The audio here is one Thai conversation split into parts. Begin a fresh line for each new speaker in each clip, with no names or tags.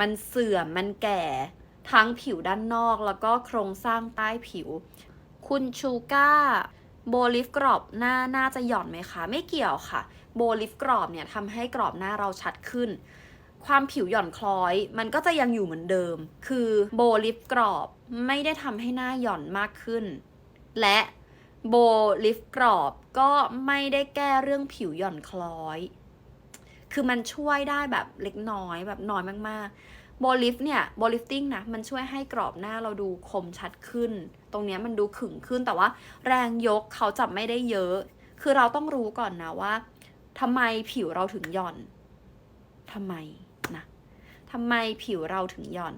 มันเสื่อมมันแก่ทั้งผิวด้านนอกแล้วก็โครงสร้างใต้ผิว คุณชูก้าโบลิฟกรอบหน้าน่าจะหย่อนไหมคะ ไม่เกี่ยวค่ะ โบลิฟกรอบเนี่ยทำให้กรอบหน้าเราชัดขึ้น ความผิวหย่อนคล้อย มันก็จะยังอยู่เหมือนเดิม คือโบลิฟกรอบไม่ได้ทำให้หน้าหย่อนมากขึ้น และโบลิฟกรอบก็ไม่ได้แก้เรื่องผิวหย่อนคล้อย คือมันช่วยได้แบบเล็กน้อยแบบน้อยมากๆโบลิฟเนี่ยโบลิฟติ้งนะมันช่วยให้กรอบหน้าเราดูคมชัดขึ้น ตรงเนี้ยมันดูขึงขึ้นแต่ว่าแรงยกเขาจะไม่ได้เยอะ คือเราต้องรู้ก่อนนะว่าทำไมผิวเราถึงหย่อนทำไมนะทำไมผิวเราถึงหย่อน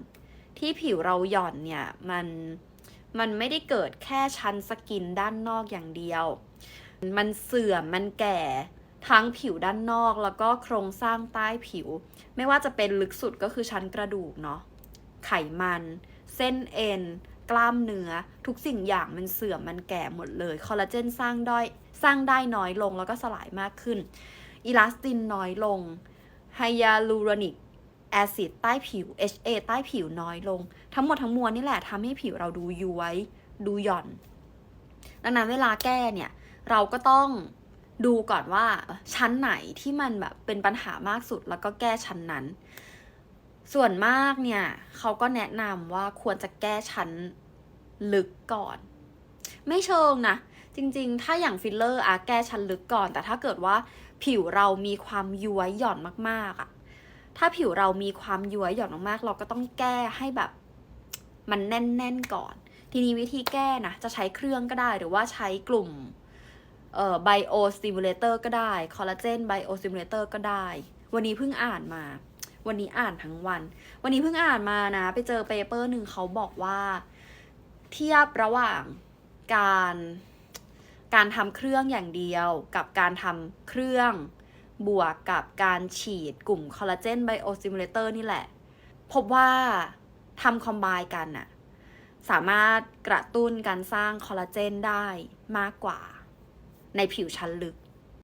ที่ผิวเราหย่อนเนี่ยมันมันไม่ได้เกิดแค่ชั้นสกินด้านนอกอย่างเดียว มันเสื่อม มันแก่ ทั้งผิวด้านนอกแล้วก็โครงสร้างใต้ผิว ไม่ว่าจะเป็นลึกสุดก็คือชั้นกระดูกเนาะไขมัน เส้นเอ็นกล้ามเนื้อ ทุกสิ่งอย่างมันเสื่อมมันแก่หมดเลยคอลลาเจนสร้างด้อยสร้างได้น้อยลงแล้วก็สลายมากขึ้นอิลาสตินน้อยลงไฮยาลูรอนิกแอซิดใต้ผิว HA ใต้ผิวน้อยลง ทั้งหมดทั้งมวลนี่แหละทำให้ผิวเราดูย้วย ดูหย่อน ดังนั้นเวลาแก้เนี่ย เราก็ต้อง ดูก่อนว่าชั้นไหนที่มันแบบเป็นปัญหามากสุดแล้วก็แก้ชั้นนั้น ส่วนมากเนี่ยเขาก็แนะนำว่าควรจะแก้ชั้นลึกก่อน ไม่เชิงนะ จริงๆ ถ้าอย่างฟิลเลอร์อะแก้ชั้นลึกก่อน แต่ถ้าเกิดว่าผิวเรามีความย้วยหย่อนมากๆอะถ้าผิวเรามีความย้วยหย่อนมากๆ เราก็ต้องแก้ให้แบบมันแน่นๆก่อน ทีนี้วิธีแก้นะจะใช้เครื่องก็ได้หรือว่าใช้กลุ่ม เอ่อไบโอสติมูเลเตอร์ก็ได้คอลลาเจนไบโอสติมูเลเตอร์ก็ได้ วันนี้เพิ่งอ่านมา วันนี้อ่านทั้งวัน วันนี้เพิ่งอ่านมานะ ไปเจอเปเปอร์หนึ่งเขาบอกว่า เทียบระหว่างการการทำเครื่องอย่างเดียวกับการทำเครื่องบวกกับการฉีดกลุ่มคอลลาเจนไบโอสติมูเลเตอร์นี่แหละ พบว่าทำคอมไบกันน่ะสามารถกระตุ้นการสร้างคอลลาเจนได้มากกว่า ในผิวชั้นลึก